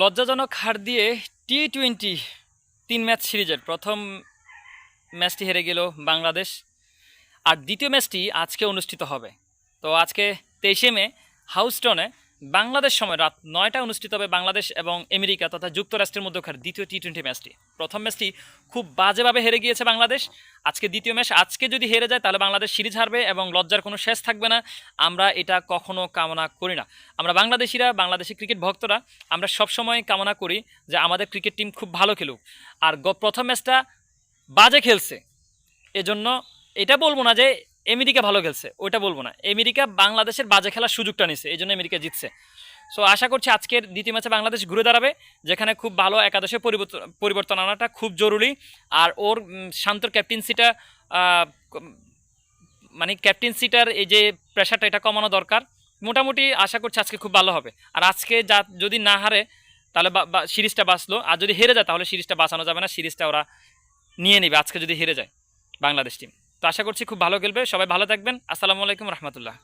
লজ্জাজনক হার দিয়ে T twenty তিন ম্যাচ সিরিজের প্রথম ম্যাচটি হেরে গেল বাংলাদেশ। আর দ্বিতীয় ম্যাচটি আজকে অনুষ্ঠিত হবে। তো আজকে তেইশে মে, হাউস্টনে বাংলাদেশ সময় রাত নয়টা অনুষ্ঠিত হবে বাংলাদেশ এবং আমেরিকা তথা যুক্তরাষ্ট্রের মধ্যকার দ্বিতীয় টি টোয়েন্টি ম্যাচটি। প্রথম ম্যাচটি খুব বাজেভাবে হেরে গিয়েছে বাংলাদেশ। আজকে দ্বিতীয় ম্যাচ, আজকে যদি হেরে যায় তাহলে বাংলাদেশ সিরিজ হারবে এবং লজ্জার কোনো শেষ থাকবে না। আমরা এটা কখনো কামনা করি না। আমরা বাংলাদেশিরা বাংলাদেশি ক্রিকেট ভক্তরা, আমরা সবসময় কামনা করি যে আমাদের ক্রিকেট টিম খুব ভালো খেলুক। আর প্রথম ম্যাচটা বাজে খেলছে। এজন্য এটা বলব না যে আমেরিকা ভালো খেলছে, ওইটা বলব না। আমেরিকা বাংলাদেশের বাজে খেলার সুযোগটা নিছে এই জন্য আমেরিকা জিতছে। সো আশা করছি আজকের দ্বিতীয় ম্যাচে বাংলাদেশ ঘুরে দাঁড়াবে, যেখানে খুব ভালো একাদশে পরিবর্তন পরিবর্তন আনাটা খুব জরুরি। আর ওর শান্তর ক্যাপ্টেন্সিটা মানে ক্যাপ্টেন্সিটার এই যে প্রেশারটা এটা কমানো দরকার। মোটামুটি আশা করছি আজকে খুব ভালো হবে। আর আজকে যা, যদি না হারে, তাহলে সিরিজটা বাঁচলো। আর যদি হেরে যায়, তাহলে সিরিজটা বাঁচানো যাবে না, সিরিজটা ওরা নিয়ে নেবে। আজকে যদি হেরে যায়, বাংলাদেশ টিম তো আশা করছি খুব ভালো খেলবে। সবাই ভালো থাকবেন। আসসালামু আলাইকুম রহমতুল্লাহ।